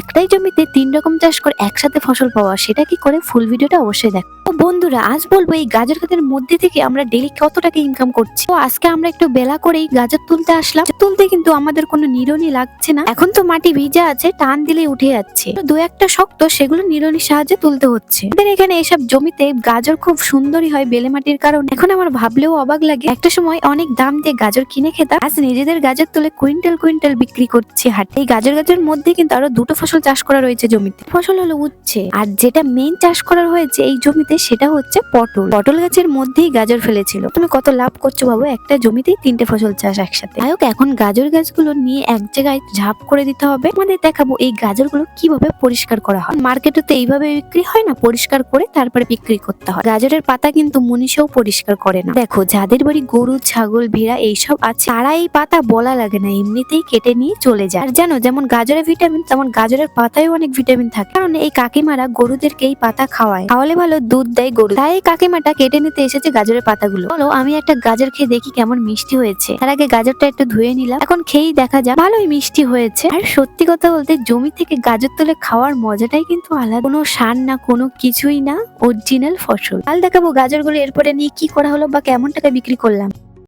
একটাই জমিতে তিন রকম চাষ করে একসাথে ফসল পাওয়া, সেটা কি করে? ফুল ভিডিওটা অবশ্যই দেখ। বন্ধুরা, আজ বলব এই গাজর ক্ষেতের মধ্যে থেকে আমরা ডেলি কত টাকা ইনকাম করছি? তো আজকে আমরা একটু বেলা করেই গাজর তুলতে আসলাম। তুলতে কিন্তু আমাদের কোনো নিরনি লাগছে না। এখন তো মাটি ভিজা আছে, টান দিলেই উঠে যাচ্ছে। দু একটা শক্ত, সেগুলো নিরনির সাহায্যে তুলতে হচ্ছে। আমাদের এখানে এসব জমিতে গাজর খুব সুন্দরই হয় বেলে মাটির কারণে। এখন আমার ভাবলেও অবাক লাগে। একটা সময় অনেক দাম দিয়ে গাজর কিনে খেতাম। আজ নিজেদের গাজর তুলে কুইন্টাল কুইন্টাল বিক্রি করছে হাটে। এই গাজর গাছের মধ্যে কিন্তু আরও দুটো ফসল চাষ করা রয়েছে জমিতে। ফসল হলো উচ্ছে। আর যেটা মেইন চাষ করা হয়েছে এই জমিতে সেটা হচ্ছে পটল। পটল গাছের মধ্যেই গাজর ফেলেছিল। তুমি কত লাভ করছ বাবু? একটা জমিতেই তিনটে ফসল চাষ একসাথে। যাই হোক, এখন গাজর গাছগুলো নিয়ে এক জায়গায় ঝাঁপ করে দিতে হবে। আমাদের দেখাবো এই গাজরগুলো কীভাবে পরিষ্কার করা হয়। মার্কেটে তো এইভাবে বিক্রি হয় না? পরিষ্কার করে তারপরে বিক্রি করতে হয়। গাজরের পাতা কিন্তু মনীষাও পরিষ্কার করে না। দেখো, যাদের বাড়ি গরু, ছাগল, ভেড়া এইসব আছে, তারা এই পাতা বলা লাগে না। এমনিতেই কেটে নিয়ে চলে যায়। আর জানো, যেমন গাজরে ভিটামিন, তেমন গাজরের পাতায়ও অনেক ভিটামিন থাকে। কারণ এই কাকিমারা গরুদেরকে এই পাতা খাওয়ায়। খাওয়ালে ভালো দুধ দেয় গরু। তাই কাকিমাটা কেটে নিতে এসেছে গাজরের পাতাগুলো। বলো, আমি একটা গাজর খেয়ে দেখি কেমন মিষ্টি হয়েছে। তার আগে গাজরটা একটু ধুয়ে নিলাম। এখন খেয়েই দেখা যাক। ভালোই মিষ্টি হয়েছে। আর সত্যি কথা বলতে, জমি থেকে গাজর তুলে খাওয়ার মজাটাই কিন্তু আলাদা। কোনো সার না, কোনো কিছুই না। অরিজিনাল ফসল। কাল দেখাবো গাজরগুলো, এরপরে নিয়ে কি করা হলো বা কেমন টাকা বিক্রি করলাম।